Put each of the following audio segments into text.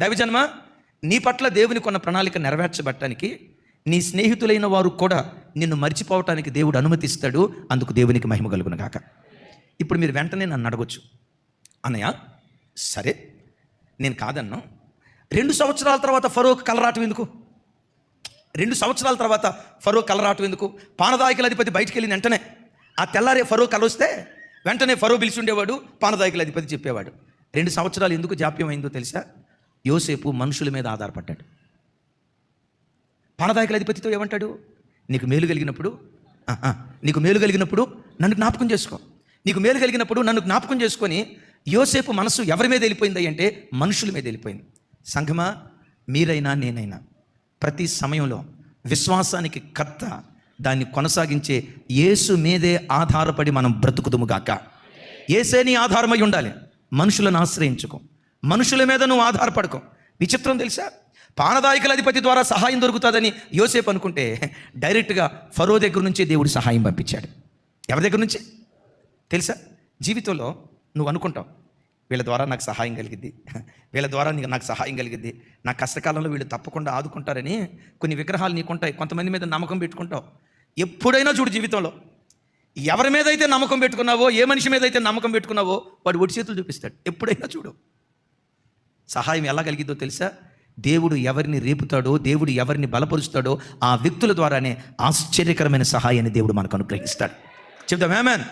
దైవజన్మ నీ పట్ల దేవుని కొన్న ప్రణాళిక నెరవేర్చబట్టడానికి నీ స్నేహితులైన వారు కూడా నిన్ను మర్చిపోవటానికి దేవుడు అనుమతిస్తాడు అందుకు దేవునికి మహిమ కలుగును గాక. ఇప్పుడు మీరు వెంటనే నన్ను అడగొచ్చు. అన్నయ్య సరే నేను కాదన్నా. రెండు సంవత్సరాల తర్వాత ఫరోక్ కలరాటం ఎందుకు? రెండు సంవత్సరాల తర్వాత ఫరో కలరాటం ఎందుకు? పానదాయకుల అధిపతి బయటికి వెళ్ళిన వెంటనే ఆ తెల్లారే ఫరో కలొస్తే వెంటనే ఫరో పిలిచి ఉండేవాడు పానదాయకుల అధిపతి చెప్పేవాడు. రెండు సంవత్సరాలు ఎందుకు జాప్యం అయిందో తెలుసా? యోసేపు మనుషుల మీద ఆధారపడ్డాడు. పానదాయకుల అధిపతితో ఏమంటాడు? నీకు మేలు కలిగినప్పుడు నీకు మేలు కలిగినప్పుడు నన్ను జ్ఞాపకం చేసుకో. నీకు మేలు కలిగినప్పుడు నన్ను జ్ఞాపకం చేసుకొని యోసేపు మనసు ఎవరి మీద వెళ్ళిపోయింది అంటే మనుషుల మీద వెళ్ళిపోయింది. సంఘమా మీరైనా నేనైనా ప్రతి సమయంలో విశ్వాసానికి కర్త దాన్ని కొనసాగించే యేసు మీదే ఆధారపడి మనం బ్రతుకుదుముగాక ఏసే నీ ఆధారమై ఉండాలి. మనుషులను ఆశ్రయించుకో. మనుషుల మీద నువ్వు ఆధారపడుకో. విచిత్రం తెలుసా? పానదాయకుల అధిపతి ద్వారా సహాయం దొరుకుతుందని యోసేపు అనుకుంటే డైరెక్ట్గా ఫరో దగ్గర నుంచి దేవుడు సహాయం పంపించాడు. ఎవరి దగ్గర నుంచి? తెలుసా? జీవితంలో నువ్వు అనుకుంటావు వీళ్ళ ద్వారా నాకు సహాయం కలిగిద్ది వీళ్ళ ద్వారా నీకు నాకు సహాయం కలిగిద్ది. నా కష్టకాలంలో వీళ్ళు తప్పకుండా ఆదుకుంటారని కొన్ని విగ్రహాలు నీకుంటాయి కొంతమంది మీద నమ్మకం పెట్టుకుంటావు. ఎప్పుడైనా చూడు జీవితంలో ఎవరి మీద అయితే నమ్మకం పెట్టుకున్నావో ఏ మనిషి మీద అయితే నమ్మకం పెట్టుకున్నావో వాడు ఒడి చేతులు చూపిస్తాడు. ఎప్పుడైనా చూడు. సహాయం ఎలా కలిగిద్దో తెలుసా? దేవుడు ఎవరిని రేపుతాడో దేవుడు ఎవరిని బలపరుస్తాడో ఆ వ్యక్తుల ద్వారానే ఆశ్చర్యకరమైన సహాయాన్ని దేవుడు మనకు అనుగ్రహిస్తాడు. చెప్తాం ఏమేన్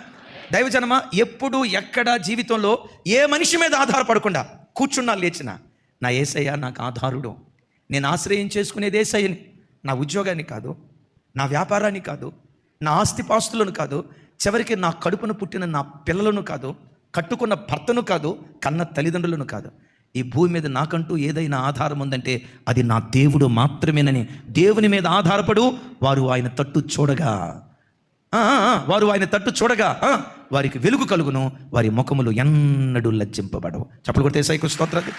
దైవజనమ ఎప్పుడు ఎక్కడ జీవితంలో ఏ మనిషి మీద ఆధారపడకుండా కూర్చున్నా లేచిన నా ఏసయ్య నాకు ఆధారుడు. నేను ఆశ్రయం చేసుకునేది ఏసయ్యని. నా ఉద్యోగాన్ని కాదు నా వ్యాపారాన్ని కాదు నా ఆస్తిపాస్తులను కాదు చివరికి నా కడుపున పుట్టిన నా పిల్లలను కాదు కట్టుకున్న భర్తను కాదు కన్న తల్లిదండ్రులను కాదు. ఈ భూమి మీద నాకంటూ ఏదైనా ఆధారం ఉందంటే అది నా దేవుడు మాత్రమేనని దేవుని మీద ఆధారపడు వారు ఆయన తట్టు చూడగా. వారు ఆయన తట్టు చూడగా వారికి వెలుగు కలుగును వారి ముఖములు ఎన్నడూ లజ్జింపబడవు. చెప్పలు కొడితే సైకు స్తోత్రాలు.